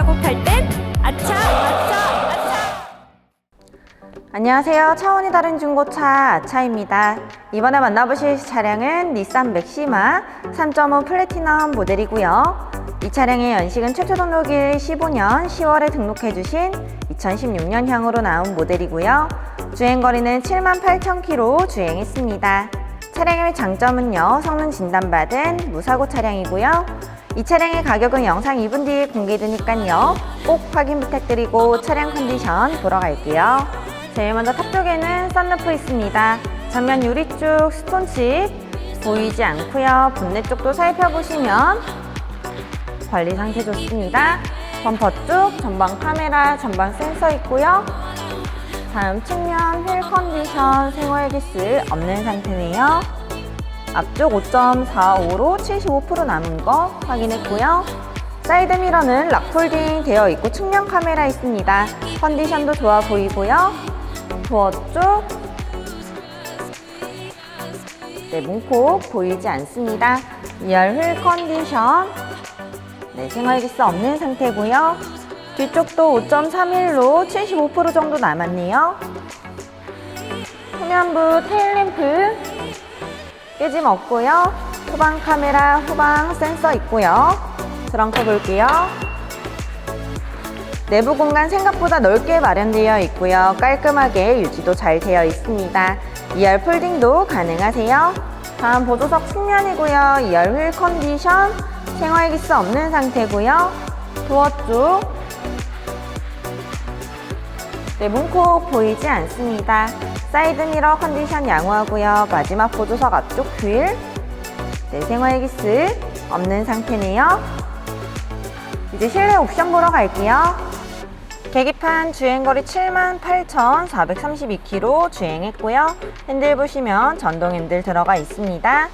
사고 팔 땐 아차 아차 아차 안녕하세요. 차원이 다른 중고차 아차입니다. 이번에 만나보실 차량은 닛산 맥시마 3.5 플래티넘 모델이고요. 이 차량의 연식은 최초 등록일 15년 10월에 등록해주신 2016년형으로 나온 모델이고요. 주행거리는 78,000km 주행했습니다. 차량의 장점은요, 성능 진단받은 무사고 차량이고요. 이 차량의 가격은 영상 2분 뒤에 공개되니까요. 꼭 확인 부탁드리고 차량 컨디션 보러 갈게요. 제일 먼저 탑 쪽에는 썬루프 있습니다. 전면 유리 쪽 스톤칩 보이지 않고요. 본넷 쪽도 살펴보시면 관리 상태 좋습니다. 범퍼 쪽 전방 카메라, 전방 센서 있고요. 다음 측면 휠 컨디션 생활 기스 없는 상태네요. 앞쪽 5.45로 75% 남은 거 확인했고요. 사이드 미러는 락폴딩 되어 있고 측면 카메라 있습니다. 컨디션도 좋아 보이고요. 도어 쪽 네, 문콕 보이지 않습니다. 2열 휠 컨디션 네, 생활기스 없는 상태고요. 뒤쪽도 5.31로 75% 정도 남았네요. 후면부 테일램프 깨짐 없고요. 후방 카메라, 후방 센서 있고요. 트렁크 볼게요. 내부 공간 생각보다 넓게 마련되어 있고요. 깔끔하게 유지도 잘 되어 있습니다. 2열 폴딩도 가능하세요. 다음 보조석 측면이고요. 2열 휠 컨디션 생활기스 없는 상태고요. 도어 쪽 네, 문콕 보이지 않습니다. 사이드 미러 컨디션 양호하고요. 마지막 보조석 앞쪽 휠 네, 생활기스 없는 상태네요. 이제 실내 옵션 보러 갈게요. 계기판 주행거리 78,432km 주행했고요. 핸들 보시면 전동 핸들 들어가 있습니다.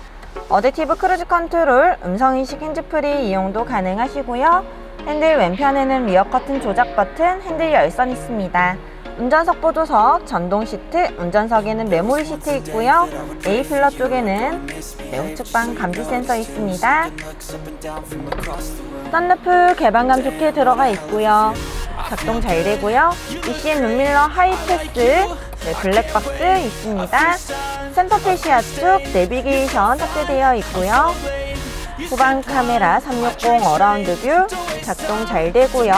어댑티브 크루즈 컨트롤, 음성인식 핸즈프리 이용도 가능하시고요. 핸들 왼편에는 리어 커튼 조작 버튼, 핸들 열선 있습니다. 운전석 보조석, 전동 시트, 운전석에는 메모리 시트 있고요. A 필러 쪽에는 네, 우측방 감지 센서 있습니다. 썬루프 개방감 좋게 들어가 있고요. 작동 잘 되고요. ECM 룸밀러 하이패스, 네, 블랙박스 있습니다. 센터페시아 쪽 내비게이션 탑재되어 있고요. 후방 카메라 360 어라운드 뷰 작동 잘 되고요.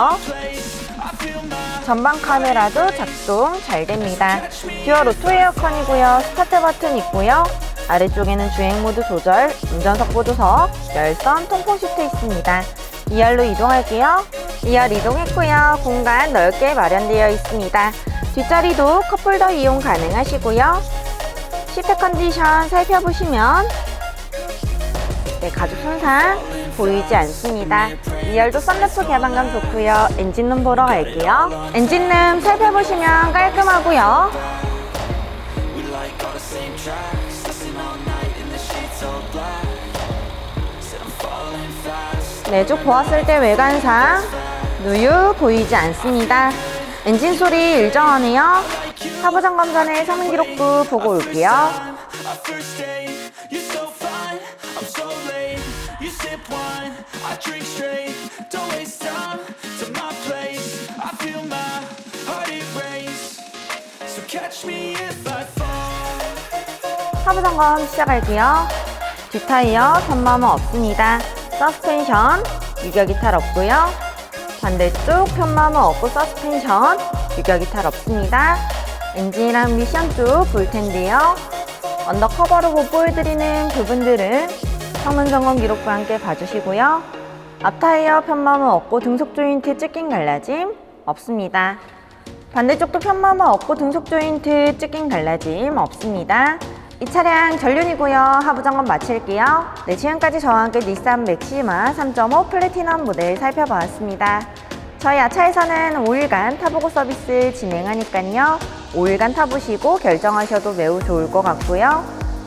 전방 카메라도 작동 잘 됩니다. 듀얼 오토 에어컨이고요. 스타트 버튼 있고요. 아래쪽에는 주행 모드 조절, 운전석 보조석, 열선, 통풍 시트 있습니다. 2열로 이동할게요. 2열 이동했고요. 공간 넓게 마련되어 있습니다. 뒷자리도 컵홀더 이용 가능하시고요. 시트 컨디션 살펴보시면 네, 가죽 손상 보이지 않습니다. 2열도 썬루프 개방감 좋고요. 엔진룸 보러 갈게요. 엔진룸 살펴보시면 깔끔하고요. 네, 쭉 보았을 때 외관상 누유 보이지 않습니다. 엔진 소리 일정하네요. 하부 점검 전에 성능 기록부 보고 올게요. Sip wine I drink straight Don't waste time To my place I feel my heart erase So catch me if I fall 하부 점검 시작할게요. 뒷타이어 편마모 없습니다. 서스펜션 유격 이 탈 없고요. 반대쪽 편마모 없고 서스펜션 유격 이 탈 없습니다. 엔진이랑 미션 쪽 볼 텐데요. 언더커버로 보호해드리는 부분들은 성능 점검 기록과 함께 봐주시고요. 앞타이어 편마모 없고 등속 조인트 찢긴 갈라짐 없습니다. 반대쪽도 편마모 없고 등속 조인트 찢긴 갈라짐 없습니다. 이 차량 전륜이고요. 하부 점검 마칠게요. 네, 지금까지 저와 함께 닛산 맥시마 3.5 플래티넘 모델 살펴보았습니다. 저희 아차에서는 5일간 타보고 서비스 진행하니까요. 5일간 타보시고 결정하셔도 매우 좋을 것 같고요.